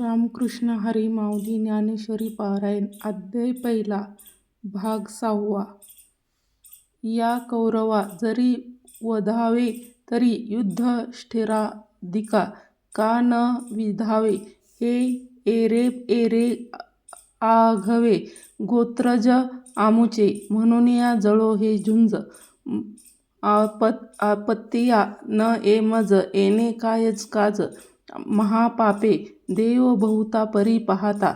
रामकृष्ण हरी माऊली ज्ञानेश्वरी पारायण अध्याय पहिला भाग सहावा. या कौरवा जरी वधावे तरी युधिष्ठिराधिका का न विधावे? हे एरे एरे आघवे गोत्रज आमुचे म्हणून या जळो हे झुंज. आपत आपत्तिया न एमज एने कायच काज महापापे देव बहुता परी पाहता.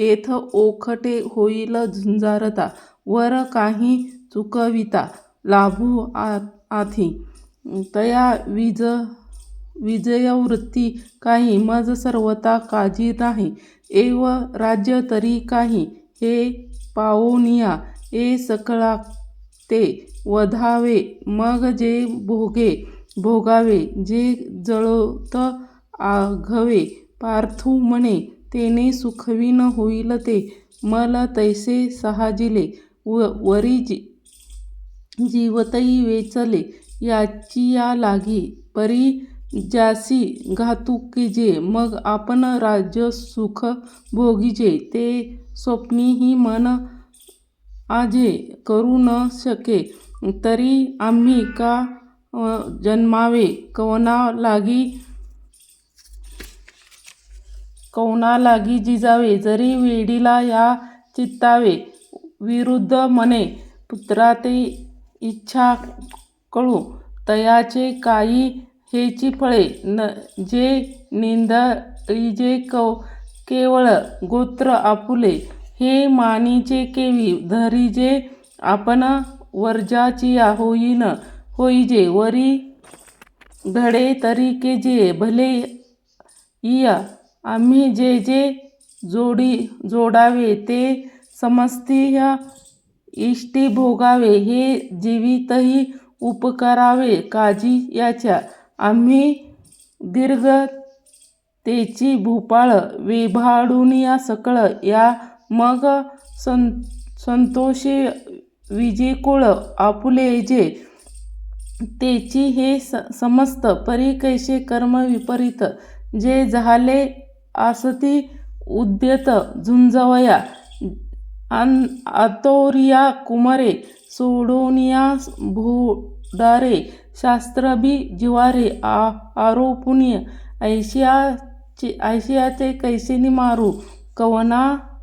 येथ ओखटे होईल झुंजारता. वर काही चुकविता. लाभू आथी तया विज विजयवृत्ती काही. मज सर्वता काजी नाही. एव राज्य तरी काही. हे पाओनिया ये सकळा ते वधावे. मग जे भोगे भोगावे. जे जळोत आघवे. पार्थू म्हणे तेने सुखविन होईल ते. मला तैसे व वरी जी जीवतई वेचले. याचिया लागी. परी जासी घातुकीजे मग आपण राज्यसुख भोगीजे ते स्वप्नीही मन आजे करू न शके. तरी आम्ही का जन्मावे? कवना लागी जिजावे जरी वेडीला या चित्तावे विरुद्ध मने पुत्रा ते इच्छा कळू तयाचे काई हेची फळे न जे निंदिजे केवळ गोत्र आपुले हे मानीचे केवी धरिजे आपण वर्जाचिया होईजे वरी धडे तरी के जे भले इया आम्ही जे जे जोडी जोडावे ते समस्तीय इष्टी भोगावे हे जीवितही उपकारावे काजी याच्या. आम्ही दीर्घतेची भूपाळ वेभाडुनिया सकळ या मग सं संतोषे विजेकुळ आपुलेजे तेची हे स समस्त परी कैसे कर्म विपरीत जे झाले आसती उद्यत झुंजवया. अन आतोरिया कुमारे सोडोनिया भोडारे शास्त्रबी जिवारे आ आरोपुण्य ऐशियाचे ऐशियाचे कैसेनी मारू कवना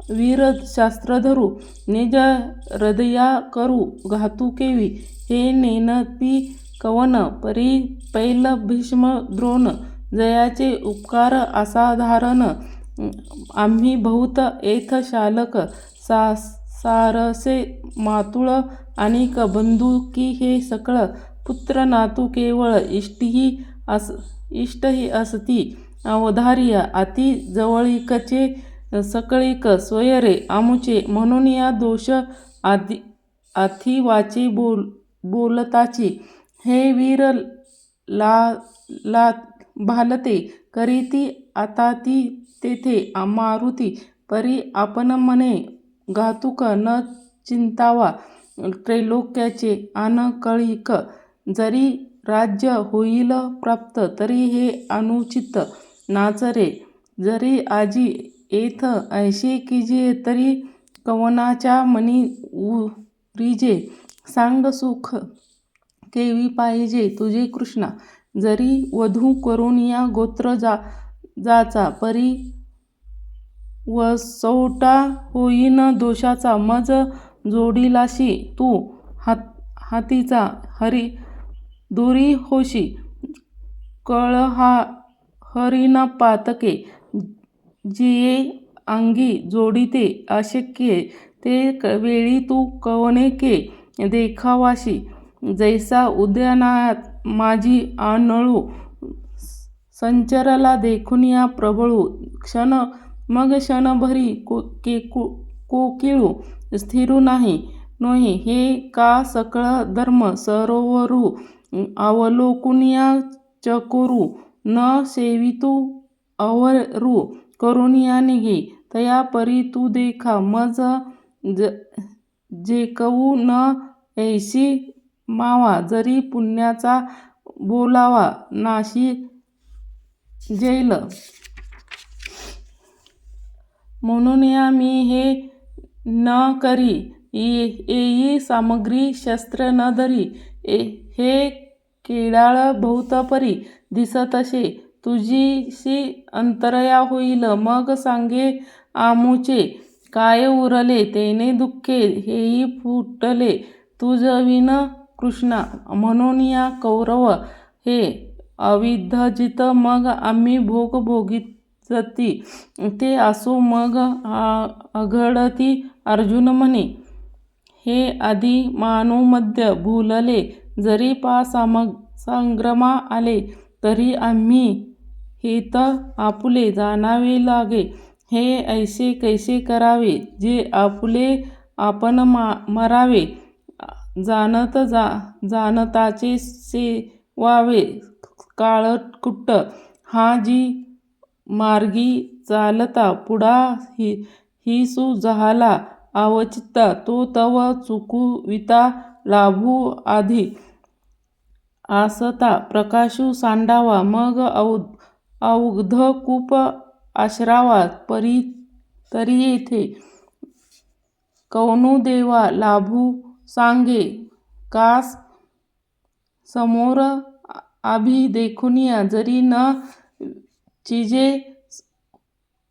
वीर शास्त्र धरू निज हृदया करू घातू केवी हे नेनपी कवन परी पैल भीष्म द्रोण जयाचे उपकार असाधारण. आम्ही बहुत येथ शालक सा सारसे मातुळ आणि बंदुकी हे सकळ पुत्र नातू केवळ इष्टही अस इष्टही असती. अवधार्य अति जवळीकचे सकळीक स्वैरे आमुचे. म्हणून या दोष अथर्वाचे बोलताची. हे वीर भालते करीती आता ती तेथे मारुती परी आपण मने घातुक न चिंतावा त्रैलोक्याचे अनकळीक जरी राज्य होईल प्राप्त तरी हे अनुचित नाचरे जरी आजी येथ ऐशी कीजे तरी कवनाच्या मनी उरीजे सांग सुख केवी पाहिजे तुझे कृष्णा जरी वधू करून या गोत्र जा जाचा परी वसवटा होईन दोषाचा. मज जोडीलाशी तू हातीचा हरी दुरी होशी. कळहरिणपातके जिये अंगी जोडीते अशक्ये ते वेळी तू कवने के देखावाशी जैसा उद्यानात माझी आंधळू संचरला या प्रबळू क्षण मग क्षणभरी कोकिळू स्थिरू नाही. नोही हे का सकळ धर्म सरोवरू? अवलोकुनिया चकोरू न सेवितू अवरु? करुनिया निघे तया परी तू देखा मज ज जेकवू न ऐशी मावा जरी पुण्याचा बोलावा नाशी जैल. म्हणून या मी हे न करी ये- येई सामग्री शस्त्र न धरी ए हे केडाळ बहुत परी दिसतसे तुझीशी अंतरया होईल मग सांगे आमूचे. काय उरले तेने दुःखे हेही फुटले. तुझविन कृष्णा म्हणून या कौरव हे अविधजित मग आम्ही भोग भोगिजती ते असो मग आ- अघडती अर्जुन म्हणे. हे आधी मानोमध्य भुलले जरी पा साम- संग्रमा आले तरी आम्ही हेत आपुले जाणावे लागे. हे ऐसे कैसे करावे जे आपुले आपण मा- मरावे? जाणत जा- जाणताचे सेवावे काळकुट्ट. हा जी मार्गी चालता पुढा हि- हिसू झाला अवचित्त. तो तव चुकुविता लाभू आधी. आसता प्रकाशू सांडावा मग औघ-कूप आश्रावा परी तरी येथे कौन देवा लाभू सांगे. कास समोर आभी देखुनिया जरी न चिजे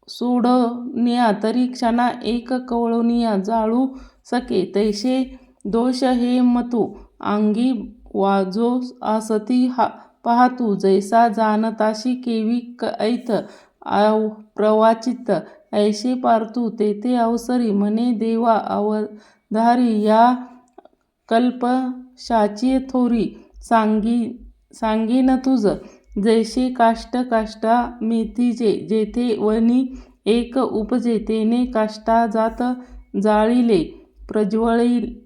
सोडनिया तरी क्षणा एक कवळनिया जाळू सके. तैसे दोष हे मतू. आंगी वाजो असती पाहतू. जैसा जाणताशी केवी ऐत प्रवाचित. ऐसे पारतू. तेथे अवसरी. म्हणे देवा अवधारी. या कल्पशाची थोरी सांगीन तुज जैसे काष्ट काष्टा मेथीचे जेथे वनी एक उपजे तेने काष्टा जात जाळीले प्रज्वलिलेनिया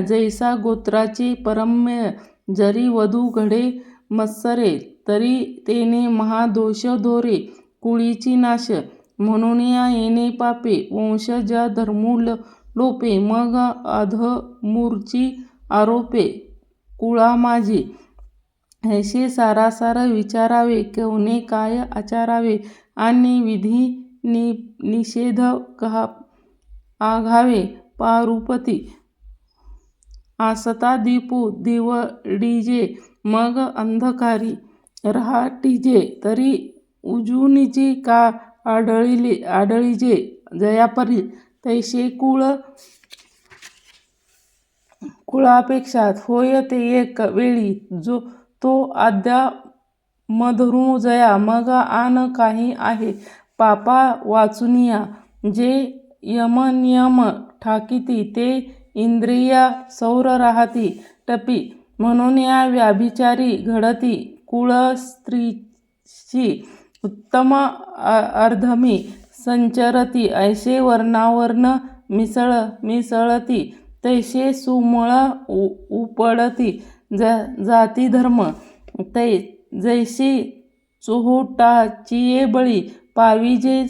जैसा गोत्राचे परम्य जरी वधू घडे मत्सरे तरी तेने महादोष धोरे कुळीची नाश. म्हणून या येणे पापे वंशजधर्मू लोपे मग अधमूची आरोपे. कुळामाझी ऐसे सारासार विचारावे कोणे काय आचारावे आणि विधी नि निषेध आघावे. पारुपती. आसता दीपू दिवडिजे मग अंधकारी. रहाटिजे. तरी उजुनीची का आढळिजे? जयापरी. तैसे कुळ कुळापेक्षा होय ते एक वेळी. जो तो आद्या मधरू जया मग आन काही आहे. पापा वाचुनिया जे यमनियम ठाकीती ते इंद्रिया सौर राहती टपी. म्हणून या व्याभिचारी घडती कुळस्त्रीची उत्तम अर्धमी. संचरती ऐसे वर्णावर्ण मिसळती तैसे सुमळ धर्म जातीधर्म जैसी चुहुटाची बळी पाविजे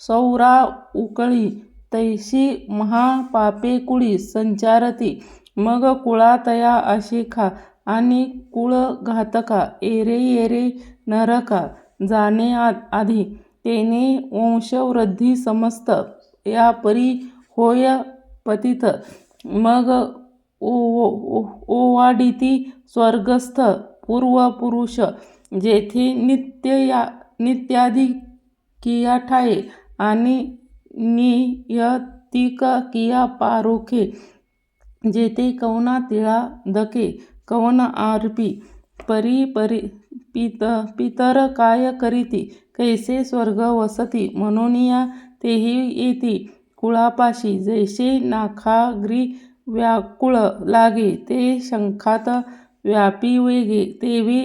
सौरा उकळी तैसी महापापे कुळी संचारती मग कुळातया अशेखा आणि कुळ घातका एरे येरे नरका जाणे आधी तेने वंशवृद्धी समस्त या परी होय पतित. मग ओ ओवाडिती स्वर्गस्थ पूर्वपुरुष जेथे नित्यादि किया ठाये आणि नियतिक किया पारोखे जेथे कवना तिळा दके कवन आरपी परी पित पितर काय करीती? कैसे स्वर्ग वसती? म्हणूनिया तेही येती. कुळापाशी जैसे नाखाग्री व्याकुळ लागे ते शंखात व्यापी वेगे तेवी